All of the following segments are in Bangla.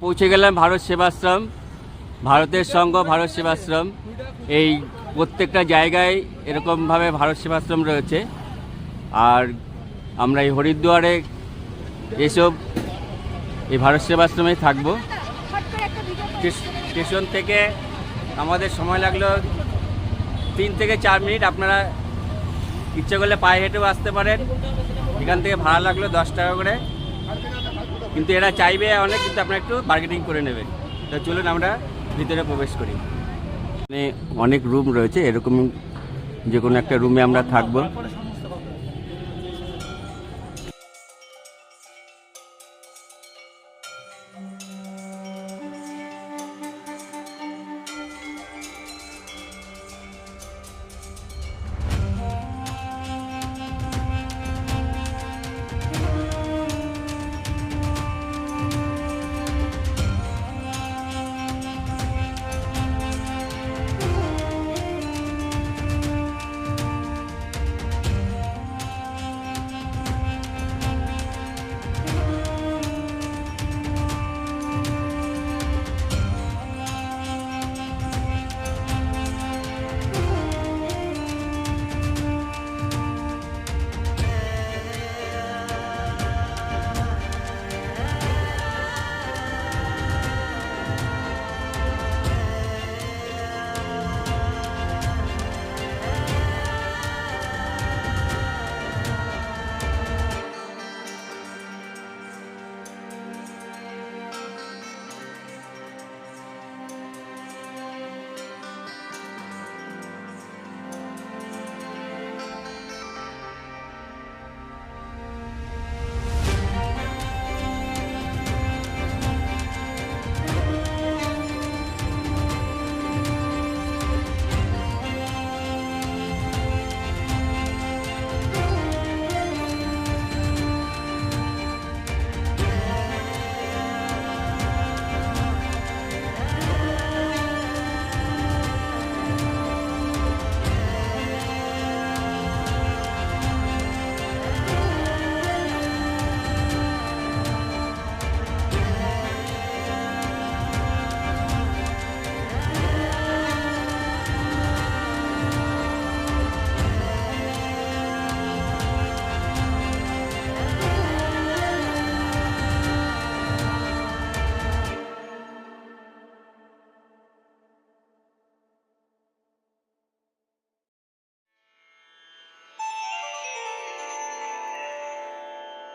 পৌঁছে গেলাম ভারত সেবাশ্রম, ভারতের সঙ্গ, ভারত সেবাশ্রম। এই প্রত্যেকটা জায়গায় এরকমভাবে ভারত সেবাশ্রম রয়েছে। আর আমরা এই হরিদ্বারে এসব এই ভারত সেবাশ্রমেই থাকব। স্টেশ- স্টেশন থেকে আমাদের সময় লাগল তিন থেকে চার মিনিট। আপনারা ইচ্ছে করলে পায়ে হেঁটেও আসতে পারেন। এখান থেকে ভাড়া লাগল দশ টাকা করে। কিন্তু এরা চাইবে অনেক, কিন্তু আপনারা একটু বার্গেনিং করে নেবেন তো চলুন আমরা ভিতরে প্রবেশ করি। মানে অনেক রুম রয়েছে, এরকম যে কোনো একটা রুমে আমরা থাকব।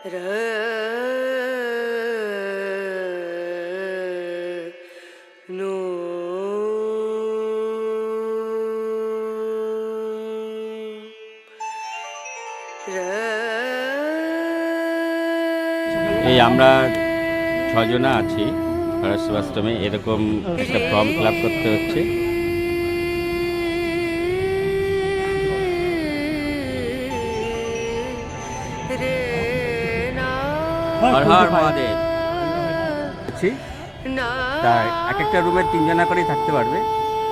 এই আমরা ছজনা আছি সেবাশ্রমে। এরকম একটা ফর্ম ফিল করতে হচ্ছে। হর হর মহাদেব। আছি তা এক একটা রুমে তিনজনা করেই থাকতে পারবে।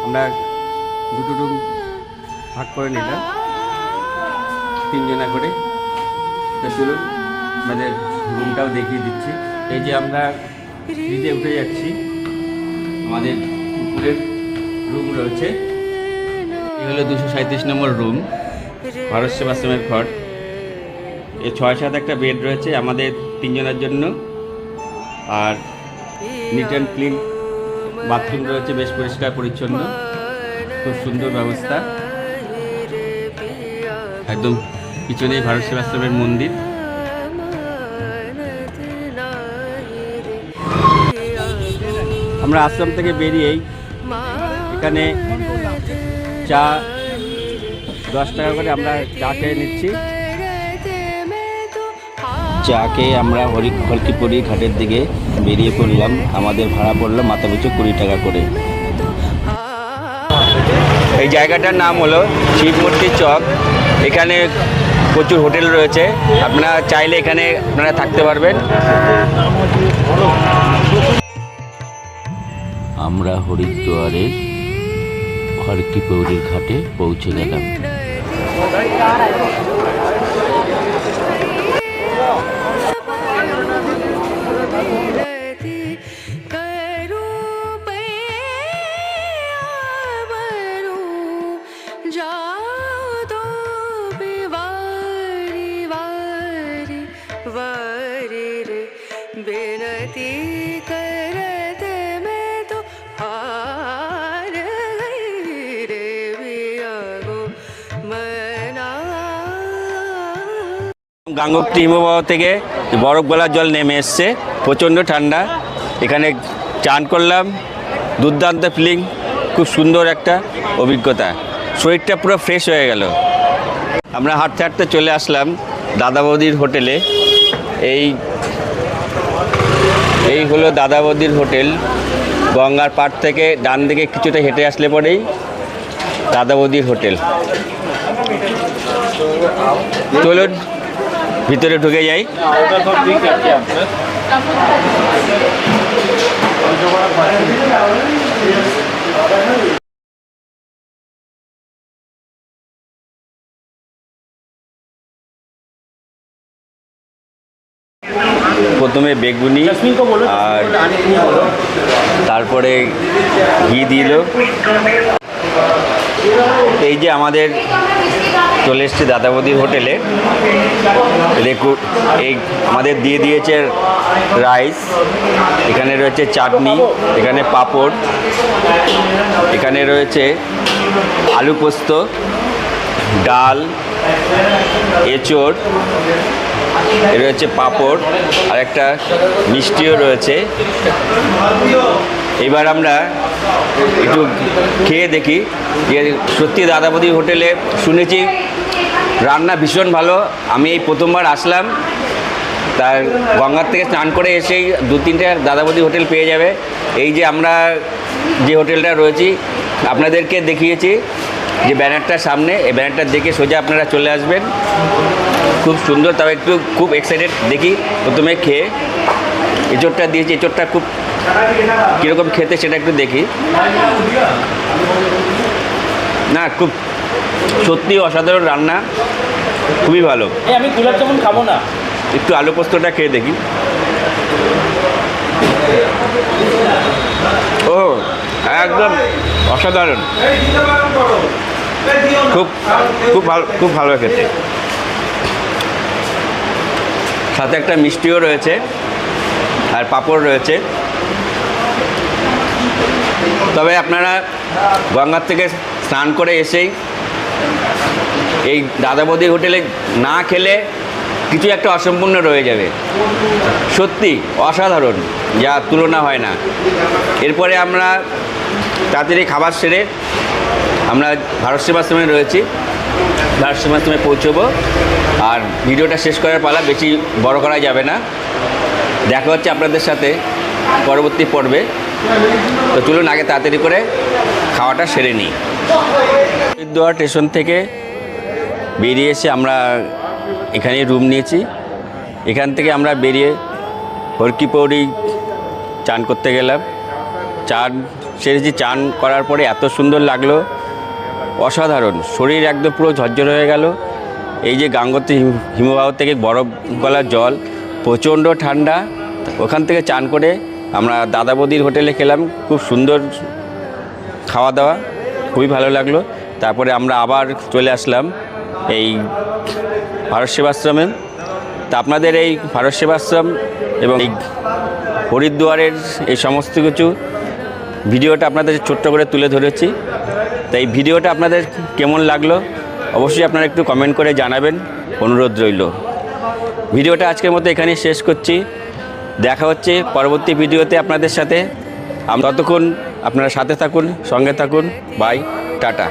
আমরা দুটো রুম ভাগ করে নিলাম। তিনজনা করে। তো চলুন আমাদের রুমটাও দেখিয়ে দিচ্ছি। এই যে আমরা ফ্রিজে উঠে যাচ্ছি। আমাদের উপরের রুম রয়েছে। এই হলো দুশো সাঁত্রিশ নম্বর রুম ভারত সেবাশ্রমের ঘর। এই ছয় সাত একটা বেড রয়েছে। আমাদের তিনজনের জন্য। আর নিট অ্যান্ড ক্লিন বাথরুম রয়েছে, বেশ পরিষ্কার, পরিচ্ছন্ন। খুব সুন্দর ব্যবস্থা। একদম পিছনেই ভারত সেবাশ্রমের মন্দির। আমরা আশ্রম থেকে বেরিয়েই এখানে চা দশ টাকা করে আমরা চা খেয়ে নিচ্ছি। চা খেয়ে আমরা হরি হলকিপুরি ঘাটের দিকে বেরিয়ে পড়লাম, আমাদের ভাড়া পড়ল মাথা পিছু কুড়ি টাকা করে। এই জায়গাটার নাম হলো শিবমূর্তি চক। এখানে প্রচুর হোটেল রয়েছে। আপনারা চাইলে এখানে আপনারা থাকতে পারবেন। আমরা হরিদ্বারের খড়কি পৌরির ঘাটে পৌঁছে গেলাম। গাঙ্গোত্রী হিমবাহ থেকে বরফ গলার জল নেমে এসছে। প্রচণ্ড ঠান্ডা। এখানে চান করলাম। দুর্দান্ত ফিলিং খুব সুন্দর একটা অভিজ্ঞতা। শরীরটা পুরো ফ্রেশ হয়ে গেল। আমরা হাঁটতে হাঁটতে চলে আসলাম দাদা বৌদির হোটেলে। এই এই হলো দাদা বৌদির হোটেল। গঙ্গার পাড় থেকে ডান দিকে কিছুটা হেঁটে আসলে পরেই দাদা বৌদির হোটেল। চলুন ভিতরে ঢুকে যাই। প্রথমে বেগুনি আর তারপরে ঘি দিল। এই যে আমাদের চলে এসছি দাদাবদির হোটেলে। দেখুন এই আমাদের দিয়ে দিয়েছে রাইস, এখানে রয়েছে চাটনি, এখানে পাঁপড়, এখানে রয়েছে আলু পোস্ত, ডাল, এঁচড় রয়েছে পাঁপড় আর একটা মিষ্টিও রয়েছে। এবার আমরা একটু খেয়ে দেখি। যে সত্যি দাদাবদি হোটেলে শুনেছি, রান্না ভীষণ ভালো। আমি এই প্রথমবার আসলাম। তার গঙ্গার থেকে স্নান করে এসেই দু তিনটে দাদাবদি হোটেল পেয়ে যাবে। এই যে আমরা যে হোটেলটা রয়েছি, আপনাদেরকে দেখিয়েছি যে ব্যানারটার সামনে। এই ব্যানারটা দেখে সোজা আপনারা চলে আসবেন। খুব সুন্দর, তবে একটু খুব এক্সাইটেড দেখি। প্রথমে খেয়ে, এঁচোড়টা দিয়েছি, এঁচোড়টা খুব কীরকম খেতে সেটা একটু দেখি। না খুব সত্যি অসাধারণ রান্না। খুবই ভালো। আমি গোলাপ জামুন খাব না। একটু আলু পোস্তটা খেয়ে দেখি। ও একদম অসাধারণ। খুব খুব ভালো খুব ভালো খেতে। সাথে একটা মিষ্টিও রয়েছে আর পাঁপড় রয়েছে। তবে আপনারা গঙ্গার থেকে স্নান করে এসেই এই দাদাবদি হোটেলে না খেলে কিছু একটা অসম্পূর্ণ রয়ে যাবে। সত্যি অসাধারণ, যা তুলনা হয় না। এরপরে আমরা তাড়াতাড়ি খাবার সেরে আমরা ভারত সেবাশ্রমে রয়েছি। ভারত সেবাশ্রমে পৌঁছবো। আর ভিডিওটা শেষ করার পালা বেশি বড় করা যাবে না। দেখা হচ্ছে আপনাদের সাথে পরবর্তী পর্বে। তো চলুন আগে তাড়াতাড়ি করে খাওয়াটা সেরে নিই। হরিদ্বার স্টেশন থেকে বেরিয়ে এসে আমরা এখানে রুম নিয়েছি। এখান থেকে আমরা বেরিয়ে হরকি পৌড়ি চান করতে গেলাম। চান, সেরেছি চান করার পরে এত সুন্দর লাগল। অসাধারণ, শরীর একদম পুরো ঝরঝর হয়ে গেল। এই যে গাঙ্গোত্রী হিম- হিমবাহ থেকে বরফ গলার জল, প্রচণ্ড ঠান্ডা। ওখান থেকে চান করে আমরা দাদাবদির হোটেলে খেলাম, খুব সুন্দর খাওয়া দাওয়া খুবই ভালো লাগল। তারপরে আমরা আবার চলে আসলাম এই ভারত সেবাশ্রমে। তা আপনাদের এই ভারত সেবাশ্রম এবং এই হরিদ্বারের এই সমস্ত কিছু ভিডিওটা আপনাদের ছোট্ট করে তুলে ধরেছি। তাই এই ভিডিওটা আপনাদের কেমন লাগল? অবশ্যই আপনারা একটু কমেন্ট করে জানাবেন। অনুরোধ রইল। ভিডিওটা আজকের মতো এখানেই শেষ করছি। দেখা হচ্ছে পরবর্তী ভিডিওতে আপনাদের সাথে। ততক্ষণ আপনারা সাথে থাকুন সঙ্গে থাকুন। Bye tata.